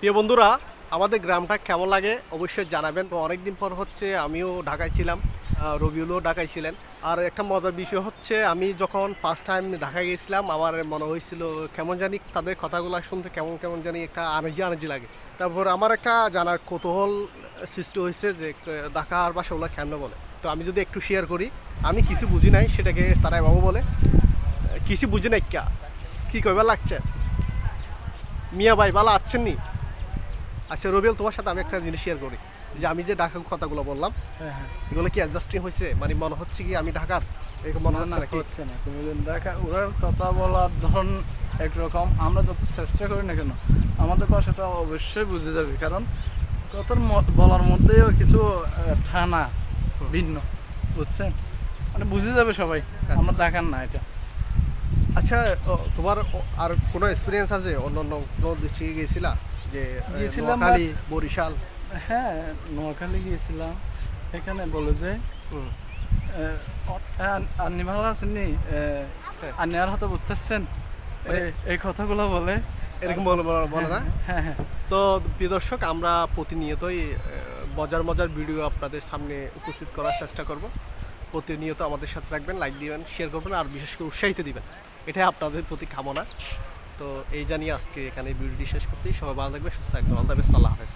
প্রিয় বন্ধুরা, আমাদের গ্রামটা কেমন লাগে অবশ্যই জানাবেন। তো অনেকদিন পর হচ্ছে আমিও ঢাকায় ছিলাম রবিউলও ঢাকায় ছিলেন। আর একটা মজার বিষয় হচ্ছে, আমি যখন ফার্স্ট টাইম ঢাকায় গেছিলাম আমার মনে হয়েছিল কেমন জানি তাদের কথাগুলো শুনতে কেমন কেমন জানি একটা আনাজি আনাজি লাগে। তারপর আমার একটা জানার কৌতূহল সৃষ্টি হয়েছে যে ঢাকার ভাষাগুলো কেন বলে। তো আমি যদি একটু শেয়ার করি, আমি কিছু বুঝি নাই, সেটাকে তারা বাবু বলে, কিছু বুঝি নাই ক্যা কী কইবার লাগছে? মিয়া ভাই ভালো আছেন নি? আচ্ছা রবিউল তোমার সাথে আমি একটা জিনিস শেয়ার করি। যে আমি যে ঢাকার কথাগুলো বললাম হ্যাঁ হ্যাঁ। এগুলো কি অ্যাডজাস্টিং হয়েছে? মানে মনে হচ্ছে কি আমি ঢাকার? এরকম মনে হচ্ছে না নাকি? হচ্ছে না। তুমি দেখা ওরার কথা বলার ধরন একরকম আমরা যত চেষ্টা করি না কেন আমাদের ভাষাটা অবশ্যই বুঝে যাবে। কারণ কথার বলার মধ্যেও কিছু ঠানা ভিন্ন বুঝছেন? মানে বুঝে যাবে সবাই। আমরা দেখার না এটা। আচ্ছা তোমার আর কোনো এক্সপিরিয়েন্স আছে? অন্য অন্য কোনো ডিস্ট্রিক্টে গিয়েছিলা? যে নোয়াখালী বরিশাল। হ্যাঁ নোয়াখালী গিয়েছিলাম। এখানে বলে যে। আপনি ভালো আছেন নি? আপনি আর হয়তো বুঝতেছেন। এই- কথাগুলো বলে। এরকম বলে না? হ্যাঁ হ্যাঁ তো প্রিয় দর্শক আমরা প্রতিনিয়তই মজার মজার ভিডিও আপনাদের সামনে উপস্থিত করার চেষ্টা করব। প্রতিনিয়ত আমাদের সাথে থাকবেন লাইক দিবেন শেয়ার করবেন আর বিশেষ করে উৎসাহিত দিবেন। এটাই আপনাদের প্রতি কামনা। তো এই জানিয়ে আজকে এখানে ভিডিওটি শেষ করতেই সবাই ভালো থাকবে সুস্থ থাকবে অল দ্য বেস্ট আল্লাহ হাফেজ।